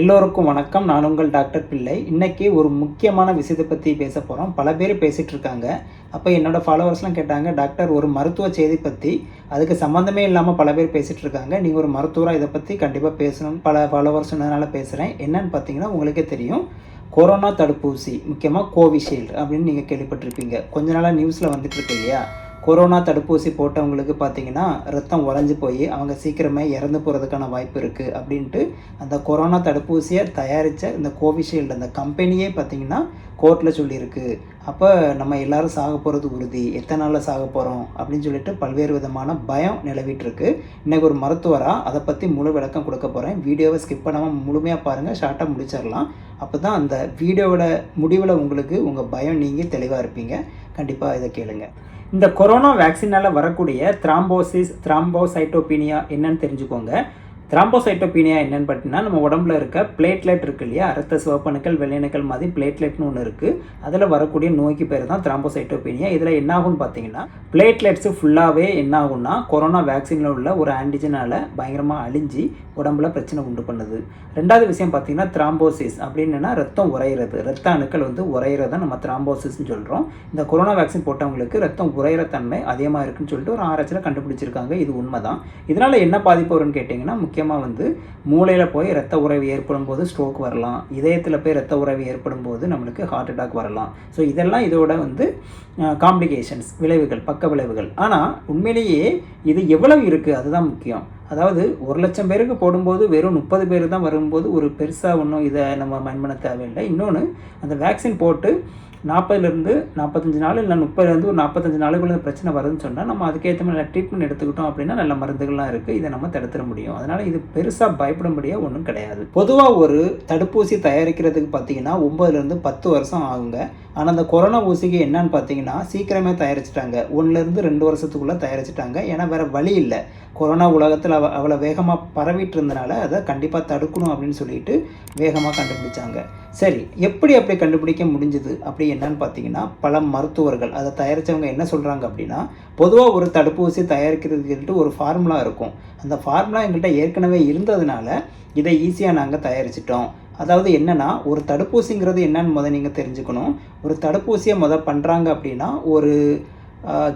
எல்லோருக்கும் வணக்கம். நான் உங்கள் டாக்டர் பிள்ளை. இன்றைக்கி ஒரு முக்கியமான விஷயத்தை பற்றி பேச போகிறோம் பல பேர் பேசிகிட்டு இருக்காங்க. அப்போ என்னோடய ஃபாலோவர்ஸ்லாம் கேட்டாங்க டாக்டர் ஒரு மருத்துவ செய்தி பற்றி அதுக்கு சம்மந்தமே இல்லாமல் பல பேர் பேசிகிட்டு இருக்காங்க. நீங்கள் ஒரு மருத்துவராக இதை பற்றி கண்டிப்பாக பேசணும் பல ஃபாலோவர்ஸ் சொன்னதுனால பேசுகிறேன் என்னன்னு பார்த்தீங்கன்னா உங்களுக்கே தெரியும். கொரோனா தடுப்பூசி முக்கியமாக கோவிஷீல்டு அப்படின்னு நீங்கள் கேள்விப்பட்டிருப்பீங்க. கொஞ்ச நாளாக நியூஸில் வந்துட்டு இருக்கு இல்லையா? கொரோனா தடுப்பூசி போட்டவங்களுக்கு பார்த்தீங்கன்னா ரத்தம் உறைஞ்சி போய் அவங்க சீக்கிரமே இறந்து போகிறதுக்கான வாய்ப்பு இருக்குது அப்படின்ட்டு அந்த கொரோனா தடுப்பூசியை தயாரித்த இந்த கோவிஷீல்டு அந்த கம்பெனியே பார்த்தீங்கன்னா கோர்ட்டில் சொல்லியிருக்கு. அப்போ நம்ம எல்லாரும் சாக போகிறது உறுதி. எத்தனை நாளில் சாக போகிறோம் அப்படின்னு சொல்லிட்டு பல்வேறு விதமான பயம் நிலவிட்டுருக்கு. இன்றைக்கி இன்னைக்கு ஒரு மருத்துவராக அதை பற்றி முழு விளக்கம் கொடுக்க போகிறேன் வீடியோவை ஸ்கிப் பண்ணாமல் முழுமையாக பாருங்கள் ஷார்ட்டாக முடிச்சிடலாம். அப்போ தான் அந்த வீடியோவோட முடிவில் உங்களுக்கு உங்கள் பயம் நீங்கி தெளிவாக இருப்பீங்க. கண்டிப்பாக இதை கேளுங்கள் இந்த கொரோனா வேக்சினால் வரக்கூடிய த்ராம்போசிஸ் த்ராம்போசைட்டோபீனியா என்னன்னு தெரிஞ்சுக்கோங்க. த்ராம்போசைட்டோபீனியா என்னென்னு பார்த்தீங்கன்னா நம்ம உடம்புல இருக்க பிளேட்லெட் இருக்கு இல்லையா? ரத்த சிவப்பணுக்கள் வெள்ளையணுக்கள் மாதிரி பிளேட்லெட்னு ஒன்று இருக்குது அதில் வரக்கூடிய நோய்க்கு பேர் தான் த்ராம்போசைட்டோபீனியா இதில் என்ன ஆகும்னு பார்த்தீங்கன்னா பிளேட்லெட்ஸு ஃபுல்லாகவே என்ன ஆகும்னா கொரோனா வேக்சினில் உள்ள ஒரு ஆன்டிஜனால் பயங்கரமாக அழிஞ்சு உடம்புல பிரச்சனை உண்டு பண்ணுது. ரெண்டாவது விஷயம் பார்த்தீங்கன்னா த்ராம்போசிஸ் அப்படின்னா ரத்தம் உறையிறது. ரத்த அணுக்கள் வந்து உறையிறத நம்ம த்ராம்போசிஸ்னு சொல்கிறோம் இந்த கொரோனா வேக்சின் போட்டவங்களுக்கு ரத்தம் உறையிற தன்மை அதிகமாக இருக்குன்னு சொல்லிட்டு ஒரு ஆராய்ச்சியில் கண்டுபிடிச்சிருக்காங்க. இது உண்மைதான். இதனால் என்ன பாதிப்பு வரும்னு கேட்டிங்கன்னா முக்கியமாக வந்து மூளையில் போய் ரத்த உறவு ஏற்படும் போது ஸ்ட்ரோக் வரலாம். இதயத்தில் போய் ரத்த உறவு ஏற்படும் போது நம்மளுக்கு ஹார்ட் அட்டாக் வரலாம். ஸோ இதெல்லாம் இதோட வந்து காம்ப்ளிகேஷன்ஸ் விளைவுகள் பக்க விளைவுகள். ஆனால் உண்மையிலேயே இது எவ்வளவு இருக்குது அதுதான் முக்கியம். அதாவது ஒரு லட்சம் பேருக்கு போடும்போது வெறும் முப்பது பேர் தான் வரும்போது ஒரு பெருசாக ஒன்றும் இதை நம்ம மைண்ட் தேவையில்லை. இன்னொன்று அந்த வேக்சின் போட்டு நாற்பதுலேருந்து நாற்பத்தஞ்சு நாள் இல்லை முப்பதுலேருந்து ஒரு நாற்பத்தஞ்சு நாளுக்குள்ள பிரச்சனை வருதுன்னு சொன்னால் நம்ம அதுக்கேற்ற மாதிரி ட்ரீட்மெண்ட் எடுத்துக்கிட்டோம் அப்படின்னா நல்ல மருந்துகள்லாம் இருக்குது இதை நம்ம தடுத்துட முடியும். அதனால் இது பெருசாக பயப்படும்படியாக ஒன்றும் கிடையாது. பொதுவாக ஒரு தடுப்பூசி தயாரிக்கிறதுக்கு பார்த்தீங்கன்னா ஒம்பதுலேருந்து பத்து வருஷம் ஆகுங்க. ஆனால் அந்த கொரோனா ஊசிக்கு என்னன்னு பார்த்தீங்கன்னா சீக்கிரமே தயாரிச்சிட்டாங்க. ஒன்றுலேருந்து ரெண்டு வருஷத்துக்குள்ளே தயாரிச்சிட்டாங்க. ஏன்னா வேறு வழி இல்லை. கொரோனா உலகத்தில் அவ அவ்வளோ வேகமாக பரவிட்டு இருந்தனால அதை கண்டிப்பாக தடுக்கணும் அப்படின்னு சொல்லிட்டு வேகமாக கண்டுபிடிச்சாங்க. சரி எப்படி அப்படி கண்டுபிடிக்க முடிஞ்சுது? அப்படி என்னன்னு பார்த்தீங்கன்னா பல மருத்துவர்கள் அதை தயாரித்தவங்க என்ன சொல்கிறாங்க அப்படின்னா பொதுவாக ஒரு தடுப்பூசி தயாரிக்கிறதுக்கு ஒரு ஃபார்முலா இருக்கும். அந்த ஃபார்முலா எங்கள்கிட்ட ஏற்கனவே இருந்ததுனால இதை ஈஸியாக நாங்கள் தயாரிச்சிட்டோம். அதாவது என்னென்னா ஒரு தடுப்பூசிங்கிறது என்னன்னு முத நீங்கள் தெரிஞ்சுக்கணும். ஒரு தடுப்பூசியை முத பண்ணுறாங்க அப்படின்னா ஒரு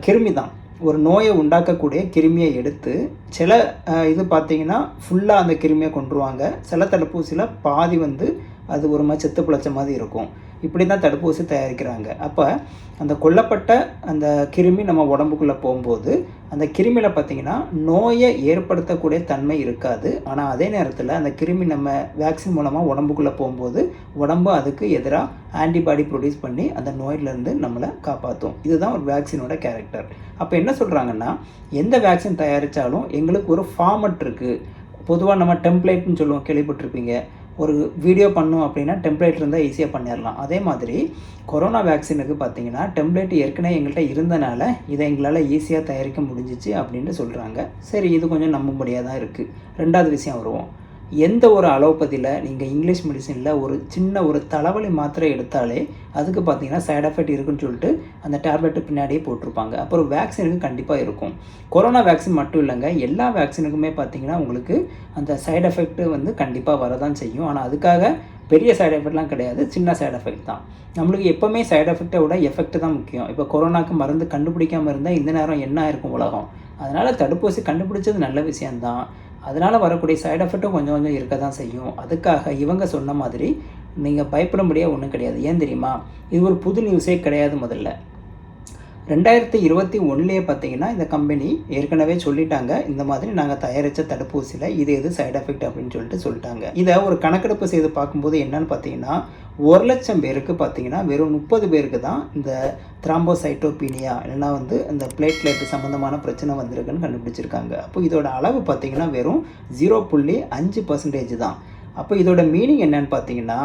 கிருமி தான் ஒரு நோயை உண்டாக்கக்கூடிய கிருமியை எடுத்து சில இது பார்த்திங்கன்னா ஃபுல்லாக அந்த கிருமியை கொண்டுருவாங்க சில தடுப்பூசியில் பாதி வந்து அது ஒரு மாதிரி செத்து பிழைச்ச மாதிரி இருக்கும். இப்படி தான் தடுப்பூசி தயாரிக்கிறாங்க. அப்போ அந்த கொல்லப்பட்ட அந்த கிருமி நம்ம உடம்புக்குள்ளே போகும்போது அந்த கிருமியில் பார்த்திங்கன்னா நோயை ஏற்படுத்தக்கூடிய தன்மை இருக்காது. ஆனால் அதே நேரத்தில் அந்த கிருமி நம்ம வேக்சின் மூலமாக உடம்புக்குள்ளே போகும்போது உடம்பு அதுக்கு எதிராக ஆன்டிபாடி ப்ரொடியூஸ் பண்ணி அந்த நோயிலேருந்து நம்மளை காப்பாற்றும் இதுதான் ஒரு வேக்சினோட கேரக்டர் அப்போ என்ன சொல்கிறாங்கன்னா எந்த வேக்சின் தயாரித்தாலும் எங்களுக்கு ஒரு ஃபார்மட் இருக்குது பொதுவாக நம்ம டெம்ப்ளேட்னு சொல்லுவோம் கேள்விப்பட்டிருப்பீங்க. ஒரு வீடியோ பண்ணோம் அப்படின்னா டெம்ப்ளேட் இருந்தால் ஈஸியாக பண்ணிடலாம் அதே மாதிரி கொரோனா வேக்சினுக்கு பார்த்தீங்கன்னா டெம்ப்ளேட் ஏற்கனவே எங்கள்கிட்ட இருந்தனால இதை எங்களால் ஈஸியாக தயாரிக்க முடிஞ்சிச்சு அப்படின்ட்டு சொல்கிறாங்க சரி இது கொஞ்சம் நம்பும்படியாக தான் இருக்குது ரெண்டாவது விஷயம் வருவோம். எந்த ஒரு அலோபதியில் நீங்கள் இங்கிலீஷ் மெடிசனில் ஒரு சின்ன ஒரு தலைவலி மாத்திரை எடுத்தாலே அதுக்கு பார்த்தீங்கன்னா சைட் எஃபெக்ட் இருக்குன்னு சொல்லிட்டு அந்த டேப்லெட்டு பின்னாடியே போட்டிருப்பாங்க. அப்புறம் வேக்சினுக்கு கண்டிப்பாக இருக்கும். கொரோனா வேக்சின் மட்டும் இல்லைங்க. எல்லா வேக்சினுக்குமே பார்த்தீங்கன்னா உங்களுக்கு அந்த சைடு எஃபெக்ட் வந்து கண்டிப்பாக வரதான் செய்யும். ஆனால் அதுக்காக பெரிய சைடு எஃபெக்ட்லாம் கிடையாது. சின்ன சைடு எஃபெக்ட் தான். நம்மளுக்கு எப்போவுமே சைடு எஃபெக்டை விட எஃபெக்ட் தான் முக்கியம். இப்போ கொரோனாக்கு மருந்து கண்டுபிடிக்காமல் இருந்தால் இந்த நேரம் என்ன இருக்கும் உலகம்? அதனால் தடுப்பூசி கண்டுபிடிச்சது நல்ல விஷயந்தான் அதனால் வரக்கூடிய சைடு எஃபெக்ட்டும் கொஞ்சம் கொஞ்சம் இருக்க தான் செய்யும். அதுக்காக இவங்க சொன்ன மாதிரி நீங்கள் பயப்படும்படியாக ஒன்றும் கிடையாது. ஏன் தெரியுமா? இது ஒரு புது நியூஸே கிடையாது முதல்ல. ரெண்டாயிரத்தி இருபத்தி ஒன்றுலேயே பார்த்தீங்கன்னா இந்த கம்பெனி ஏற்கனவே சொல்லிட்டாங்க இந்த மாதிரி நாங்கள் தயாரித்த தடுப்பூசியில் இது எது சைடு எஃபெக்ட் அப்படின்னு சொல்லிட்டு சொல்லிட்டாங்க. இதை ஒரு கணக்கெடுப்பு செய்து பார்க்கும்போது என்னன்னு பார்த்தீங்கன்னா ஒரு லட்சம் பேருக்கு பார்த்தீங்கன்னா வெறும் முப்பது பேருக்கு தான் இந்த த்ராம்போசைட்டோபீனியா இல்லைனா வந்து இந்த பிளேட்லெட் சம்மந்தமான பிரச்சனை வந்திருக்குன்னு கண்டுபிடிச்சிருக்காங்க. அப்போ இதோட அளவு பார்த்தீங்கன்னா வெறும் ஜீரோ புள்ளி அஞ்சு பர்சன்டேஜ் தான். அப்போ இதோட மீனிங் என்னன்னு பார்த்தீங்கன்னா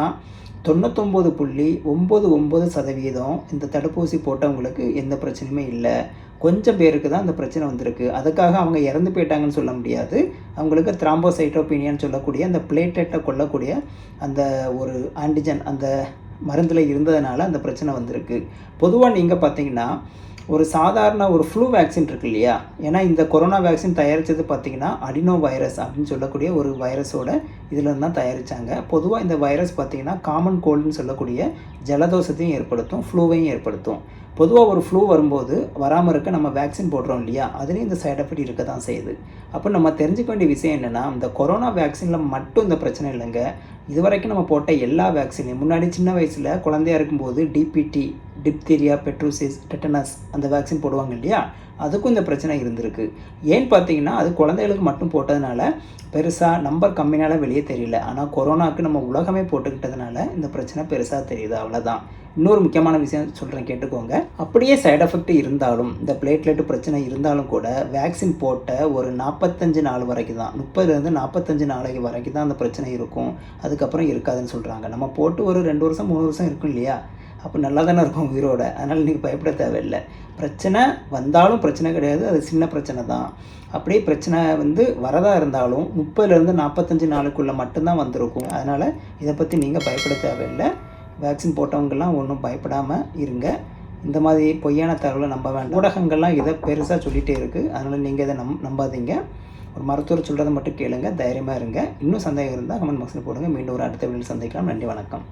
தொண்ணூத்தொம்பது புள்ளி ஒம்பது ஒம்பது சதவீதம் இந்த தடுப்பூசி போட்டவங்களுக்கு எந்த பிரச்சனையுமே இல்லை. கொஞ்சம் பேருக்கு தான் அந்த பிரச்சனை வந்திருக்கு. அதுக்காக அவங்க இறந்து போயிட்டாங்கன்னு சொல்ல முடியாது. அவங்களுக்கு த்ராம்போசைட்டோபீனியான்னு சொல்லக்கூடிய அந்த பிளேட்டெட்டை கொள்ளக்கூடிய அந்த ஒரு ஆன்டிஜன் அந்த மருந்தில் இருந்ததுனால அந்த பிரச்சனை வந்திருக்கு. பொதுவாக நீங்கள் பார்த்தீங்கன்னா ஒரு சாதாரண ஒரு ஃப்ளூ வேக்சின் இருக்கு இல்லையா? ஏன்னா இந்த கொரோனா வேக்சின் தயாரித்தது பார்த்தீங்கன்னா அடினோ வைரஸ் அப்படின்னு சொல்லக்கூடிய ஒரு வைரஸோட இதில் தான் தயாரித்தாங்க பொதுவாக இந்த வைரஸ் பார்த்தீங்கன்னா காமன் கோல்டுன்னு சொல்லக்கூடிய ஜலதோஷத்தையும் ஏற்படுத்தும் ஃப்ளூவையும் ஏற்படுத்தும். பொதுவாக ஒரு ஃப்ளூ வரும்போது வராமல் இருக்க நம்ம வேக்சின் போடுறோம் இல்லையா? அதுலேயும் இந்த சைட் எஃபெக்ட் இருக்க தான் செய்யுது. அப்போ நம்ம தெரிஞ்சுக்க வேண்டிய விஷயம் என்னென்னா இந்த கொரோனா வேக்சினில் மட்டும் இந்த பிரச்சனை இல்லைங்க. இது வரைக்கும் நம்ம போட்ட எல்லா வேக்சினையும் முன்னாடி சின்ன வயசில் குழந்தையா இருக்கும்போது டிபிடி டிப்தீரியா பெட்ரோசிஸ் டெட்டனஸ் அந்த வேக்சின் போடுவாங்க இல்லையா? அதுக்கும் இந்த பிரச்சனை இருந்திருக்கு. ஏன்னு பார்த்தீங்கன்னா அது குழந்தைகளுக்கு மட்டும் போட்டதுனால பெருசாக நம்பர் கம்மினால வெளியே தெரியல. ஆனால் கொரோனாவுக்கு நம்ம உலகமே போட்டுக்கிட்டதுனால இந்த பிரச்சனை பெருசாக தெரியுது அவ்வளோதான் இன்னொரு முக்கியமான விஷயம் சொல்கிறேன் கேட்டுக்கோங்க. அப்படியே சைடு எஃபெக்ட் இருந்தாலும் இந்த பிளேட்லெட் பிரச்சனை இருந்தாலும் கூட வேக்சின் போட்ட ஒரு நாற்பத்தஞ்சு நாள் வரைக்கும் தான் முப்பதுலேருந்து நாற்பத்தஞ்சு நாளைக்கு வரைக்கும் தான் அந்த பிரச்சனை இருக்கும். அதுக்கப்புறம் இருக்காதுன்னு சொல்கிறாங்க நம்ம போட்டு ஒரு ரெண்டு வருஷம் மூணு வருஷம் இருக்கும் இல்லையா? அப்போ நல்லா தானே இருக்கும் உயிரோட. அதனால் நீங்கள் பயப்பட தேவையில்லை. பிரச்சனை வந்தாலும் பிரச்சனை கிடையாது அது சின்ன பிரச்சனை தான். அப்படியே பிரச்சனை வந்து வரதா இருந்தாலும் முப்பதுலேருந்து நாற்பத்தஞ்சு நாளுக்குள்ளே மட்டும்தான் வந்திருக்கும். அதனால் இதை பற்றி நீங்கள் பயப்பட தேவையில்லை. வேக்சின் போட்டவங்கெல்லாம் ஒன்றும் பயப்படாமல் இருங்க. இந்த மாதிரி பொய்யான தகவலை நம்ப வேண்டாம். ஊடகங்கள்லாம் இதை பெருசாக சொல்லிகிட்டே இருக்குது அதனால் நீங்கள் இதை நம் நம்பாதீங்க. ஒரு மருத்துவர் சொல்கிறத மட்டும் கேளுங்க தைரியமாக இருங்க. இன்னும் சந்தேகம் இருந்தால் கமெண்ட் பாக்ஸில் போடுங்க. மீண்டும் ஒரு அடுத்த வீடியோ சந்திக்கலாம். நன்றி வணக்கம்.